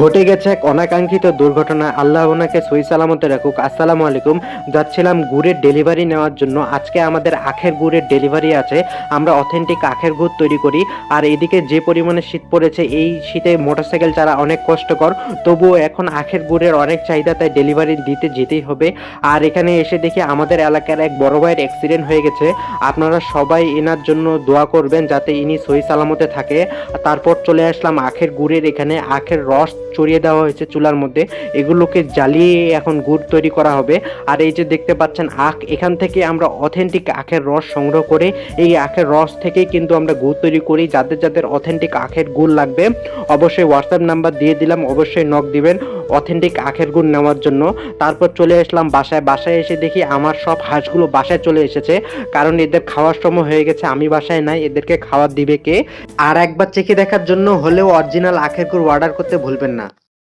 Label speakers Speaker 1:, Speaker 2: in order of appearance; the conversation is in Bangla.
Speaker 1: ঘটে গেছে এক অনাকাঙ্ক্ষিত দুর্ঘটনা আল্লাহ ওনাকে সই সালামতে রাখুক। আসসালামু আলাইকুম। যাচ্ছিলাম গুড়ের ডেলিভারি নেওয়ার জন্য। আজকে আমাদের আখের গুড়ের ডেলিভারি আছে। আমরা অথেন্টিক আখের গুড় তৈরি করি। আর এদিকে যে পরিমাণে শীত পড়েছে, এই শীতে মোটরসাইকেল চালা অনেক কষ্টকর। তবুও এখন আখের গুড়ের অনেক চাহিদা তাই ডেলিভারি দিতে যেতেই হবে। আর এখানে এসে দেখি আমাদের এলাকার এক বড় ভাইয়ের অ্যাক্সিডেন্ট হয়ে গেছে। আপনারা সবাই এনার জন্য দোয়া করবেন যাতে ইনি সই সালামতে থাকে। তারপর চলে আসলাম আখের গুড়ের এখানে। আখের রস চড়িয়ে দেওয়া হয়েছে চুলার মধ্যে। এগুলোকে জ্বালিয়ে এখন গুড় তৈরি করা হবে। আর এই যে দেখতে পাচ্ছেন আখ, এখান থেকে আমরা অথেন্টিক আখের রস সংগ্রহ করে এই আখের রস থেকে কিন্তু আমরা গুড় তৈরি করি। যাদের যাদের অথেন্টিক আখের গুড় লাগবে, অবশ্যই হোয়াটসঅ্যাপ নাম্বার দিয়ে দিলাম, অবশ্যই নক দিবেন। অথেন্টিক আখের গুড় নেওয়ার জন্য। তারপর চলে আসলাম বাসায়। বাসায় এসে দেখি আমার সব হাঁসগুলো বাসায় চলে এসেছে। কারণ এদের খাওয়ার সময় হয়ে গেছে, আমি বাসায় নাই, এদেরকে খাওয়ার দিবে কে? আর একবার চেখে দেখার জন্য হলেও অরিজিনাল আখের গুড় অর্ডার করতে ভুলবেন না।